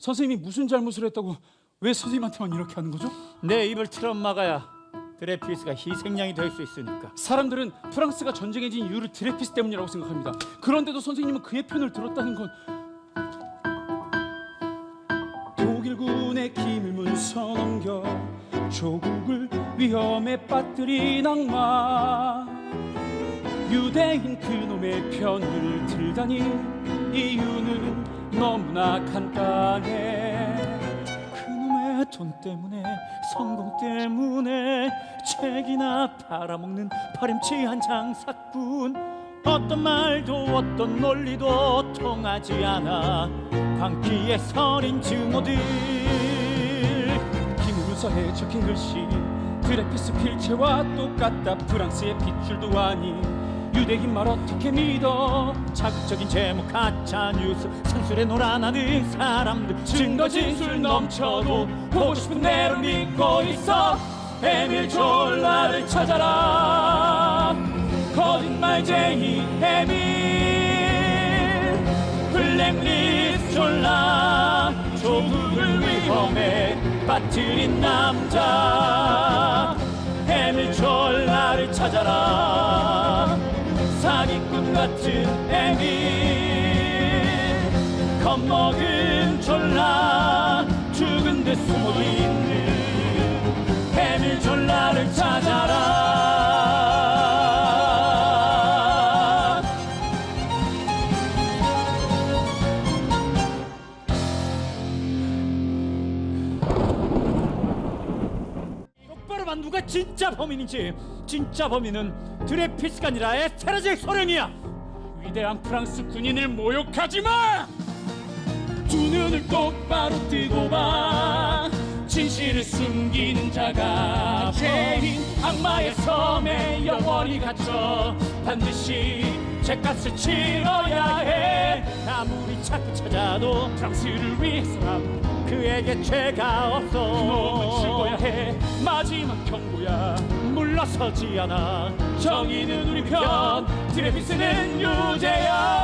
선생님이 무슨 잘못을 했다고 왜 선생님한테만 이렇게 하는 거죠? 내 입을 틀어 막아야 드레피스가 희생양이 될 수 있으니까. 사람들은 프랑스가 전쟁에 진 이유를 드레피스 때문이라고 생각합니다. 그런데도 선생님은 그의 편을 들었다는 건 독일군의 기밀 문서 넘겨 조국을 위험에 빠뜨린 악마 유대인 그놈의 편을 들다니 이유는 너무나 간단해. 그놈의 돈 때문에 성공 때문에 책이나 팔아먹는 파렴치한 장사꾼. 어떤 말도 어떤 논리도 통하지 않아. 광기에 서린 증오들. 기물문서에 적힌 글씨. 드레피스 필체와 똑같다. 프랑스의 핏줄도 아닌 유대인 말 어떻게 믿어? 자극적인 제목 가짜 뉴스 산술에 놀아나는 사람들. 증거 진술 넘쳐도 보고 싶은 대로 믿고 있어. 에밀 졸라를 찾아라. 거짓말쟁이 에밀. 블랙리스트 졸라. 조국을 위험에 빠뜨린 남자. 에밀 졸라를 찾아라 에밀 겁먹은 졸라 죽은 듯 숨어있는 에밀 졸라를 찾아라. 똑바로 봐 누가 진짜 범인인지 진짜 범인은 드레피스가 아니라 에스테라질 소령이야 위대한 프랑스 군인을 모욕하지 마! 두 눈을 똑바로 뜨고 봐 진실을 숨기는 자가 죄인 악마의 섬에 영원히 갇혀 반드시 죄값을 치러야 해 아무리 찾고 찾아도 프랑스를 위해서라도 그에게 죄가 없어. 그놈을 죽어야 해. 마지막 경고야. 물러서지 않아. 정의는 우리 편. 드레피스는 유죄야